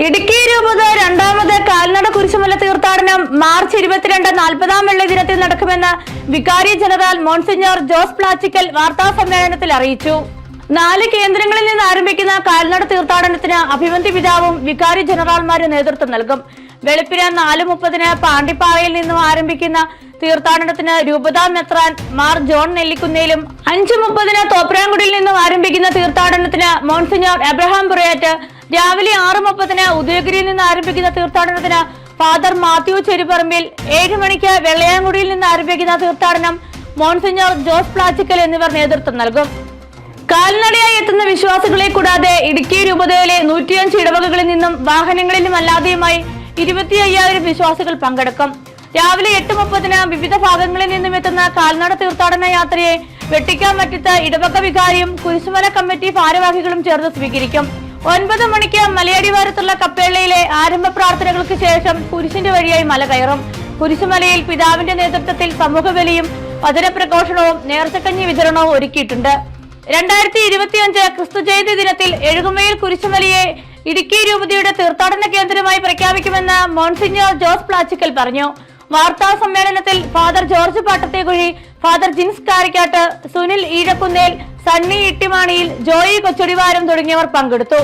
ഇടുക്കി രൂപത രണ്ടാമത് കാൽനട കുരിശുമല തീർത്ഥാടനം മാർച്ച് ഇരുപത്തിരണ്ട് നാൽപ്പതാം വെള്ളി ദിനത്തിൽ നടക്കുമെന്ന് വികാരി ജനറൽ മോൺസിഞ്ഞോർ ജോസ് പ്ലാച്ചിക്കൽ വാർത്താ സമ്മേളനത്തിൽ അറിയിച്ചു. നാല് കേന്ദ്രങ്ങളിൽ നിന്ന് ആരംഭിക്കുന്ന കാൽനട തീർത്ഥാടനത്തിന് അഭിമന്തി പിതാവും വികാരി ജനറൽമാരും നേതൃത്വം നൽകും. വെളുപ്പിന് നാല് മുപ്പതിന് പാണ്ടിപ്പാറയിൽ നിന്നും ആരംഭിക്കുന്ന തീർത്ഥാടനത്തിന് രൂപതാ മെത്രാൻ മാർ ജോൺ നെല്ലിക്കുന്നേലും അഞ്ചു മുപ്പതിന് തോപ്രാങ്കുടിയിൽ നിന്നും ആരംഭിക്കുന്ന തീർത്ഥാടനത്തിന് മോൺസിഞ്ഞോർ എബ്രഹാം പുറയാറ്റ് രാവിലെ ആറ് മുപ്പതിന് ഉദയഗിരിയിൽ നിന്ന് ആരംഭിക്കുന്ന തീർത്ഥാടനത്തിന് ഫാദർ മാത്യു ചെരുപ്പറമ്പിൽ ഏഴ് മണിക്ക് വെള്ളയാങ്കുടിയിൽ നിന്ന് ആരംഭിക്കുന്ന തീർത്ഥാടനം മോൺസിഞ്ഞോർ ജോസ് പ്ലാച്ചിക്കൽ എന്നിവർ നേതൃത്വം നൽകും. കാൽനടയായി എത്തുന്ന വിശ്വാസികളെ കൂടാതെ ഇടുക്കി രൂപതയിലെ നൂറ്റിയഞ്ച് ഇടവകകളിൽ നിന്നും വാഹനങ്ങളിലും അല്ലാതെയുമായി ഇരുപത്തി അയ്യായിരം വിശ്വാസികൾ പങ്കെടുക്കും. രാവിലെ എട്ട് മുപ്പതിന് വിവിധ ഭാഗങ്ങളിൽ നിന്നും എത്തുന്ന കാൽനട തീർത്ഥാടന യാത്രയെ വെട്ടിക്കാൻ പറ്റിത്ത ഇടവക വികാരിയും കുരിശുമല കമ്മിറ്റി ഭാരവാഹികളും ചേർന്ന് സ്വീകരിക്കും. ഒൻപത് മണിക്ക് മലയടിവാരത്തുള്ള കപ്പേളയിലെ ആരംഭ പ്രാർത്ഥനകൾക്ക് ശേഷം കുരിശിന്റെ വഴിയായി മല കയറും. കുരിശുമലയിൽ പിതാവിന്റെ നേതൃത്വത്തിൽ സമൂഹബലിയും വചനപ്രഘോഷണവും നേർച്ചക്കഞ്ഞി വിതരണവും ഒരുക്കിയിട്ടുണ്ട്. രണ്ടായിരത്തി ഇരുപത്തിയഞ്ച് ക്രിസ്തു ജയന്തി ദിനത്തിൽ എഴുകുമയിൽ കുരിശുമലയെ ഇടുക്കി രൂപതയുടെ തീർത്ഥാടന കേന്ദ്രമായി പ്രഖ്യാപിക്കുമെന്ന് മോൺസിഞ്ഞോർ ജോസ് പ്ലാച്ചിക്കൽ പറഞ്ഞു. വാർത്താ സമ്മേളനത്തിൽ father George Pattathekuzhy father Jins Karikkattu Sunil Eezhakkunnel Sunny Ittimaniyil Joy Kochudivaram തുടങ്ങിയവർ പങ്കെടുത്തു